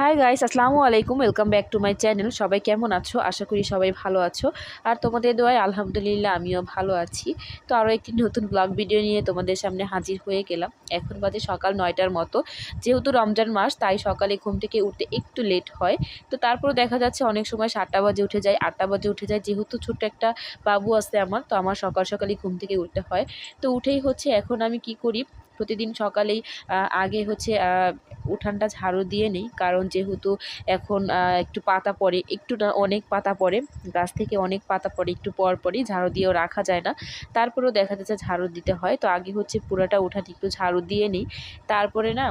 High guys আসসালামু আলাইকুম welcome back to my channel সবাই কেমন আছো? আশা করি সবাই ভালো আছো। আর তোমাদের দোয়ায় আলহামদুলিল্লাহ আমিও ভালো আছি। তো আরও একটি নতুন ব্লগ ভিডিও নিয়ে তোমাদের সামনে হাজির হয়ে গেলাম। এখন বাজে সকাল নয়টার মতো। যেহেতু রমজান মাস, তাই সকালে ঘুম থেকে উঠতে একটু লেট হয়। তো তারপরে দেখা যাচ্ছে অনেক সময় সাতটা বাজে উঠে যায়, আটটা বাজে উঠে যায়। যেহেতু ছোট্ট একটা বাবু আছে আমার, তো আমার সকাল সকালই ঘুম থেকে উঠতে হয়। তো উঠেই হচ্ছে এখন আমি কি করি? প্রতিদিন সকালেই আগে হচ্ছে উঠানটা ঝাড়ু দিয়ে নিই, কারণ যেহেতু এখন একটু পাতা পড়ে, একটু না, অনেক পাতা পড়ে, গাছ থেকে অনেক পাতা পড়ে, একটু পর পরই ঝাড়ু দিয়েও রাখা যায় না। তারপরেও দেখা যাচ্ছে ঝাড়ু দিতে হয়, তো আগে হচ্ছে পুরাটা উঠান একটু ঝাড়ু দিয়ে নিই। তারপরে না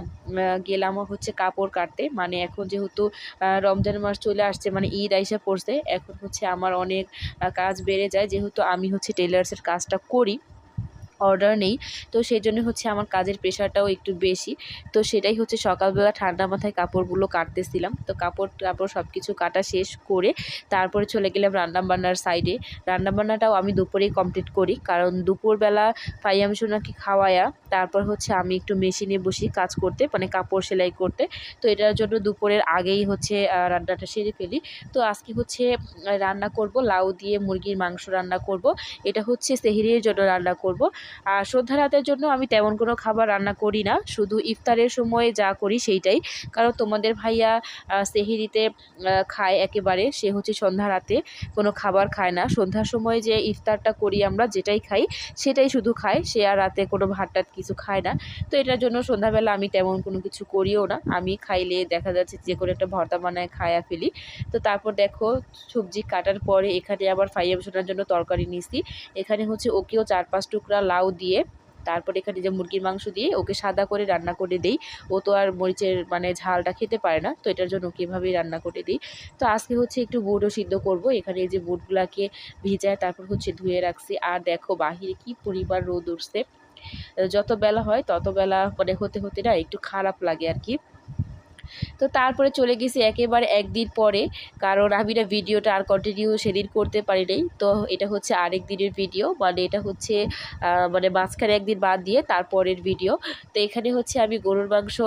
গেলাম হচ্ছে কাপড় কাটতে মানে এখন যেহেতু রমজান মাস চলে আসছে মানে ঈদ আইসা পড়ছে, এখন হচ্ছে আমার অনেক কাজ বেড়ে যায়, যেহেতু আমি হচ্ছে টেলার্সের কাজটা করি। অর্ডার নেই। তো সেই জন্য হচ্ছে আমার কাজের প্রেশারটাও একটু বেশি। তো সেটাই হচ্ছে সকালবেলা ঠান্ডা মাথায় কাপড়গুলো কাটতেছিলাম। তো কাপড় টাপড় সব কিছু কাটা শেষ করে তারপরে চলে গেলাম রান্নাবান্নার সাইডে রান্নাবান্নাটাও আমি দুপুরেই কমপ্লিট করি। কারণ দুপুরবেলা ফাইয়াম সোনাকে খাওয়ায়া, তারপর হচ্ছে আমি একটু মেশিনে বসি কাজ করতে মানে কাপড় সেলাই করতে। তো এটার জন্য দুপুরের আগেই হচ্ছে রান্নাটা সেরে ফেলি। তো আজকে হচ্ছে রান্না করব, লাউ দিয়ে মুরগির মাংস রান্না করব। এটা হচ্ছে সেহিরির জন্য রান্না করব। আর সন্ধ্যা রাতের জন্য আমি তেমন কোনো খাবার রান্না করি না। শুধু ইফতারের সময় যা করি সেইটাই। কারণ তোমাদের ভাইয়া সেহিরিতে খায় একেবারে। সে হচ্ছে সন্ধ্যা রাতে কোনো খাবার খায় না। সন্ধ্যার সময় যে ইফতারটা করি আমরা, যেটাই খাই, সেটাই শুধু খায়। সে আর রাতে কোনো ভাত টাত কিছু খায় না। তো এটার জন্য সন্ধ্যাবেলা আমি তেমন কোনো কিছু করিও না। আমি খাইলে দেখা যাচ্ছে যে কোনো একটা ভর্তা বানায় খায়া ফেলি। তো তারপর দেখো, সবজি কাটার পরে এখানে আবার ফাইয়াম শোনার জন্য তরকারি নিছি। এখানে হচ্ছে ওকেও চার পাঁচ টুকরা লাউ দিয়ে, তারপর এখানে যে মুরগির মাংস দিয়ে ওকে সাদা করে রান্না করে দিই। ও তো আর মরিচের মানে ঝালটা খেতে পারে না, তো এটার জন্য ওকে এভাবেই রান্না করে দিই। তো আজকে হচ্ছে একটু বুটও সিদ্ধ করব, এখানে এই যে বুটগুলাকে ভিজায় তারপর হচ্ছে ধুয়ে রাখছি। আর দেখো বাহিরে কি পরিবার রোদ উঠছে। যত বেলা হয় তত বেলা মানে হতে হতে না একটু খারাপ লাগে আর কি। তো তারপরে চলে গেছি একেবারে একদিন পরে। কারণ আমি না ভিডিওটা আর কন্টিনিউ সেদিন করতে পারি নাই। তো এটা হচ্ছে আরেক দিনের ভিডিও মানে এটা হচ্ছে মানে মাঝখানে একদিন বাদ দিয়ে তারপরের ভিডিও তো এখানে হচ্ছে আমি গরুর মাংস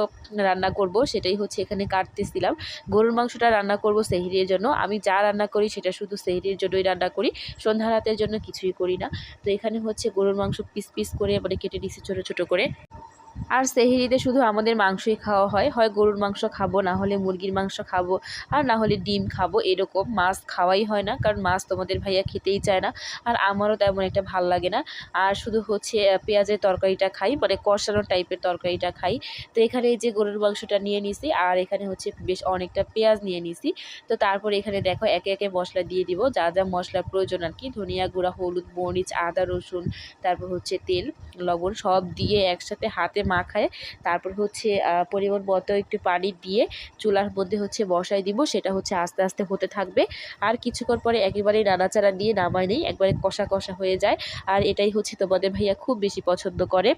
রান্না করব, সেটাই হচ্ছে এখানে কাটতেছিলাম। গরুর মাংসটা রান্না করব সেহরির জন্য। আমি যা রান্না করি সেটা শুধু সেহরির জন্যই রান্না করি। সন্ধ্যা রাতের জন্য কিছুই করি না। তো এখানে হচ্ছে গরুর মাংস পিস পিস করে মানে কেটে নিছি ছোটো ছোটো করে। আর সেহেরিতে শুধু আমাদের মাংসই খাওয়া হয়। হয় গরুর মাংস খাব, না হলে মুরগির মাংস খাব, আর না হলে ডিম খাব, এরকম মাছ খাওয়াই হয় না, কারণ মাছ তোমাদের ভাইয়া খেতেই চায় না, আর আমারও তেমন একটা ভালো লাগে না। আর শুধু হচ্ছে পেঁয়াজের তরকারিটা খাই মানে কষানো টাইপের তরকারিটা খাই। তো এখানে এই যে গরুর মাংসটা নিয়ে নিছি, আর এখানে হচ্ছে বেশ অনেকটা পেঁয়াজ নিয়ে নিছি। তো তারপর এখানে দেখো, একে একে মশলা দিয়ে দিব, যা যা মশলা প্রয়োজন আর কি, ধনিয়া গুঁড়া, হলুদ, মরিচ, আদা, রসুন, তারপর হচ্ছে তেল, লবণ সব দিয়ে একসাথে হাতে মাখায়। তারপর হচ্ছে পরিমাণ মতো একটু পানি দিয়ে চুলার মধ্যে হচ্ছে বসাই দিব। সেটা হচ্ছে আস্তে আস্তে হতে থাকবে। আর কিছুক্ষণ পরে একেবারেই নাড়াচাড়া দিয়ে নামাই নেই। একবারে কষা কষা হয়ে যায়। আর এটাই হচ্ছে তোমাদের ভাইয়া খুব বেশি পছন্দ করে।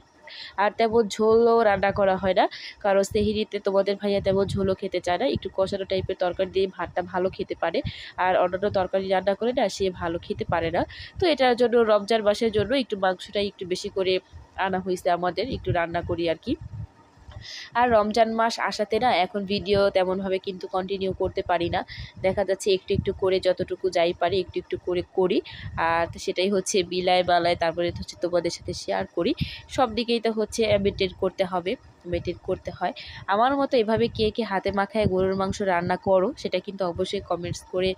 আর তেমন ঝোলও রান্না করা হয় না। কারণ সেহিরিতে তোমাদের ভাইয়া তেমন ঝোলও খেতে চায় না। একটু কষানো টাইপের তরকারি দিয়ে ভাতটা ভালো খেতে পারে। আর অন্যান্য তরকারি রান্না করে না সে ভালো খেতে পারে না। তো এটার জন্য রমজান মাসের জন্য একটু মাংসটাই একটু বেশি করে আনা হয়েছে আমাদের, একটু রান্না করি আর কি। আর রমজান মাস আসাতে না এখন ভিডিও তেমনভাবে কিন্তু কন্টিনিউ করতে পারি না। দেখা যাচ্ছে একটু একটু করে যতটুকু যাই পারি একটু একটু করে করি। আর সেটাই হচ্ছে বিলায় বালায় তারপরে হচ্ছে তোমাদের সাথে শেয়ার করি। সব দিকেই তো হচ্ছে মেনটেন করতে হবে। মেনটেন করতে হয়। আমার মতো এভাবে কে কে হাতে মাখায় গরুর মাংস রান্না করো, সেটা কিন্তু অবশ্যই কমেন্টস করে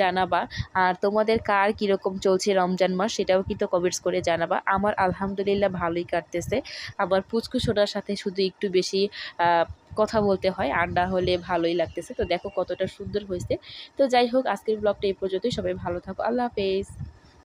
জানাবা। আর তোমাদের কার কীরকম চলছে রমজান মাস, সেটাও কিন্তু কমেন্টস করে জানাবা। আমার আলহামদুলিল্লাহ ভালোই কাটতেছে। আমার পুচকু সোনার সাথে শুধু একটু বেশি কথা বলতে হয় না হলে ভালোই লাগতেছে। তো দেখো কতটা সুন্দর হয়েছে। তো যাই হোক, আজকের ব্লগটা এই পর্যন্তই। সবাই ভালো থাকো। আল্লাহ হাফেজ।